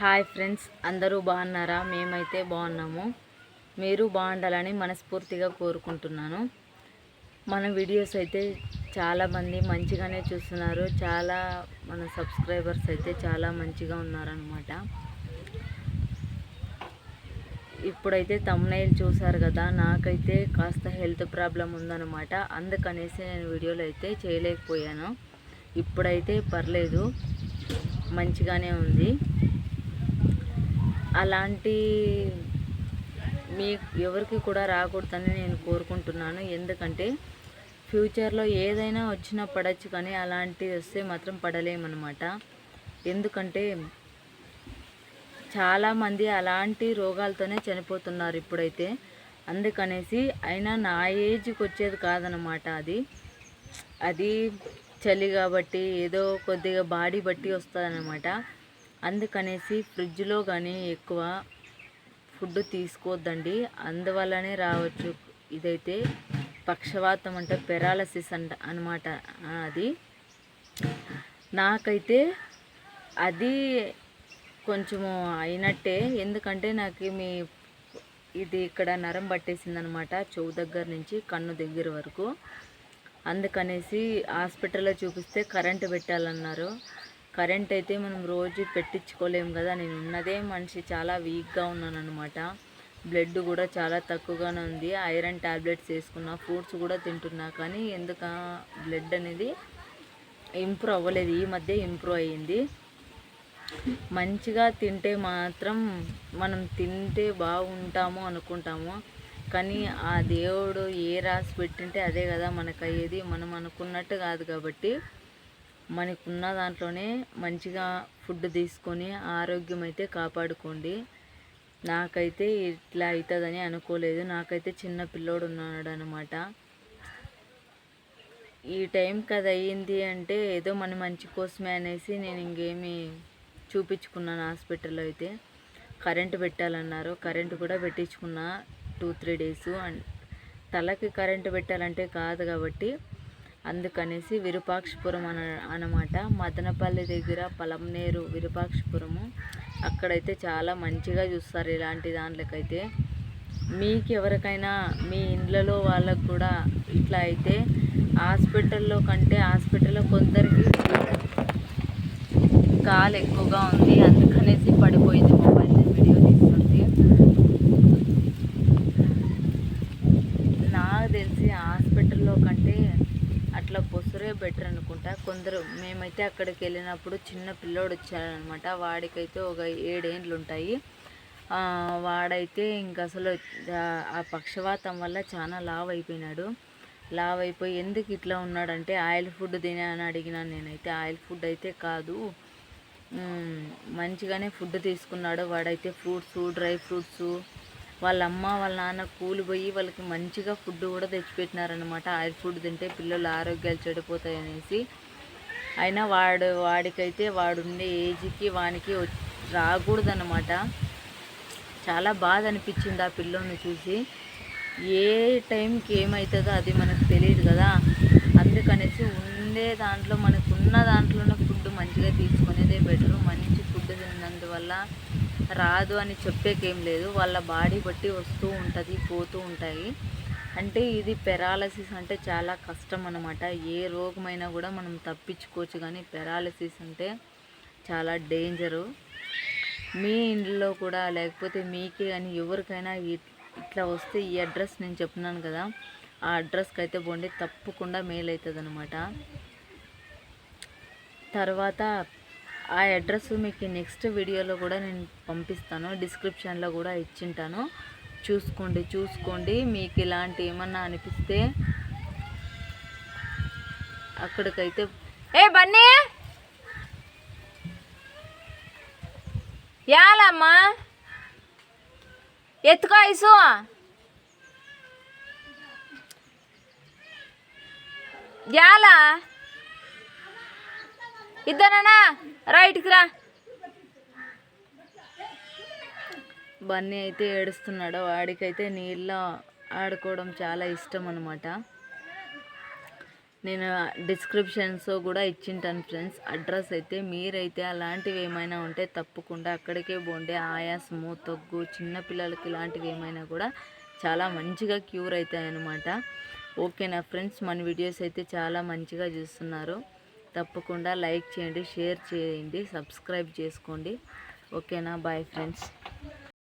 Hi friends అందరూ బాగున్నారా? మేమైతే బాగున్నాము. మీరు బాగుండాలని మనస్ఫూర్తిగా కోరుకుంటున్నాను. మన వీడియోస్ అయితే చాలామంది మంచిగానే చూస్తున్నారు. చాలా మన సబ్స్క్రైబర్స్ అయితే చాలా మంచిగా ఉన్నారనమాట ఇప్పుడైతే తమ్నైల్ చూసారు కదా నాకైతే కాస్త హెల్త్ ప్రాబ్లం ఉందన్నమాట. అందుకనేసి నేను వీడియోలు అయితే చేయలేకపోయాను. ఇప్పుడైతే పర్లేదు మంచిగానే ఉంది. అలాంటి మీ ఎవరికి కూడా రాకూడదని నేను కోరుకుంటున్నాను. ఎందుకంటే ఫ్యూచర్లో ఏదైనా వచ్చినా పడచ్చు కానీ అలాంటివి వస్తే మాత్రం పడలేమన్నమాట. ఎందుకంటే చాలామంది అలాంటి రోగాలతోనే చనిపోతున్నారు ఇప్పుడైతే. అందుకనేసి అయినా నా ఏజ్కి వచ్చేది కాదనమాట అది. అది చలి కాబట్టి ఏదో కొద్దిగా బాడీ బట్టి వస్తుందన్నమాట. అందుకనేసి ఫ్రిడ్జ్లో కానీ ఎక్కువ ఫుడ్ తీసుకోవద్దండి అందువల్లనే రావచ్చు. ఇదైతే పక్షవాతం అంటే పెరాలసిస్ అంట అనమాట అది. నాకైతే అది కొంచెము అయినట్టే. ఎందుకంటే నాకు మీ ఇది ఇక్కడ నరం పట్టేసిందనమాట చెవు దగ్గర నుంచి కన్ను దగ్గర వరకు. అందుకనేసి హాస్పిటల్లో చూపిస్తే కరెంటు పెట్టాలన్నారు. కరెంట్ అయితే మనం రోజు పెట్టించుకోలేము కదా. నేను ఉన్నదే మనిషి చాలా వీక్గా ఉన్నాను అనమాట బ్లడ్ కూడా చాలా తక్కువగానే ఉంది. ఐరన్ టాబ్లెట్స్ వేసుకున్నా ఫ్రూట్స్ కూడా తింటున్నా. కానీ ఎందుక బ్లడ్ అనేది ఇంప్రూవ్ అవ్వలేదు. ఈ మధ్య ఇంప్రూవ్ అయ్యింది. మంచిగా తింటే మాత్రం మనం తింటే బాగుంటాము అనుకుంటాము. కానీ ఆ దేవుడు ఏ రాసి పెట్టింటే అదే కదా మనకు అయ్యేది మనం అనుకున్నట్టు కాదు కాబట్టి మనకున్న దాంట్లోనే మంచిగా ఫుడ్ తీసుకొని ఆరోగ్యం అయితే కాపాడుకోండి. నాకైతే ఇట్లా అవుతుందని అనుకోలేదు. నాకైతే చిన్న పిల్లోడు ఉన్నాడు అనమాట ఈ టైంకి అది అయ్యింది అంటే ఏదో మన మంచి కోసమే అనేసి నేను ఇంకేమి చూపించుకున్నాను హాస్పిటల్లో అయితే. కరెంటు పెట్టాలన్నారు. కరెంటు కూడా పెట్టించుకున్నా టూ త్రీ డేస్. అండ్ తలకి కరెంటు పెట్టాలంటే కాదు కాబట్టి అందుకనేసి విరూపాక్షపురం అన అనమాట. మదనపల్లి దగ్గర పలంనేరు విరూపాక్షపురము. అక్కడైతే చాలా మంచిగా చూస్తారు ఇలాంటి దాంట్లకైతే. మీకు ఎవరికైనా మీ ఇండ్లలో వాళ్ళకు కూడా ఇట్లా అయితే హాస్పిటల్లో కంటే హాస్పిటల్లో కొందరికి కాలు ఎక్కువగా ఉంది. అందుకనేసి పడిపోయింది. బెటర్ అనుకుంటా. కొందరు మేమైతే అక్కడికి వెళ్ళినప్పుడు చిన్న పిల్లోడు వచ్చాడనమాట. వాడికైతే ఒక ఏడేండ్లు ఉంటాయి వాడైతే ఇంక అసలు ఆ- పక్షవాతం వల్ల చాలా లావ్ అయిపోయినాడు లావ్ అయిపోయి ఎందుకు ఇట్లా ఉన్నాడంటే ఆయిల్ ఫుడ్ తినే అని అడిగినాను నేనైతే ఆయిల్ ఫుడ్ అయితే కాదు. మంచిగానే ఫుడ్ తీసుకున్నాడు. వాడైతే ఫ్రూట్స్ డ్రై ఫ్రూట్స్ వాళ్ళ అమ్మ వాళ్ళ నాన్న కూలిపోయి వాళ్ళకి మంచిగా ఫుడ్ కూడా తెచ్చిపెట్టినారనమాట ఆయిల్ ఫుడ్ తింటే పిల్లల ఆరోగ్యాలు చెడిపోతాయి అనేసి అయినా వాడు వాడికైతే వాడుండే ఏజ్కి వానికి రాకూడదనమాట చాలా బాధ అనిపించింది ఆ పిల్లోని చూసి. ఏ టైంకి ఏమవుతుందో అది మనకు తెలియదు కదా. అందుకనేసి ఉండే దాంట్లో మనకున్న దాంట్లోనే ఫుడ్ మంచిగా తీసుకునేదే బెటరు. మంచి ఫుడ్ తిన్నందువల్ల రాదు అని చెప్పేకేం లేదు. వాళ్ళ బాడీ బట్టి వస్తూ ఉంటుంది పోతూ ఉంటాయి. అంటే ఇది పెరాలసిస్ అంటే చాలా కష్టం అనమాట ఏ రోగమైనా కూడా మనం తప్పించుకోవచ్చు కానీ పెరాలసిస్ అంటే చాలా డేంజరు. మీ ఇంట్లో కూడా లేకపోతే మీకే కానీ ఎవరికైనా ఇట్లా వస్తే ఈ అడ్రస్ నేను చెప్తున్నాను కదా ఆ అడ్రస్కి అయితే పోండి. తప్పకుండా మెయిల్ అవుతుంది అనమాట తర్వాత ఆ అడ్రస్ మీకు నెక్స్ట్ వీడియోలో కూడా నేను పంపిస్తాను. డిస్క్రిప్షన్లో కూడా ఇచ్చింటాను. చూసుకోండి చూసుకోండి. మీకు ఇలాంటి ఏమన్నా అనిపిస్తే అక్కడికైతే ఏ బన్నీ! యాలమ్మా! ఎత్తుకో ఐసు! యాలా! ఇద్దరనా రైట్కి రా. బన్నీ అయితే ఏడుస్తున్నాడు. వాడికైతే నీళ్ళ ఆడుకోవడం చాలా ఇష్టం అనమాట నేను డిస్క్రిప్షన్స్ కూడా ఇచ్చింటాను ఫ్రెండ్స్. అడ్రస్ అయితే మీరైతే అలాంటివి ఏమైనా ఉంటే తప్పకుండా అక్కడికే పోండి. ఆయాసము తగ్గు చిన్నపిల్లలకి ఇలాంటివి ఏమైనా కూడా చాలా మంచిగా క్యూర్ అవుతాయి అన్నమాట ఓకేనా ఫ్రెండ్స్? మన వీడియోస్ అయితే చాలా మంచిగా చూస్తున్నారు. తప్పకుండా లైక్ చేయండి షేర్ చేయండి సబ్స్క్రైబ్ చేసుకోండి. ఓకేనా? Bye friends.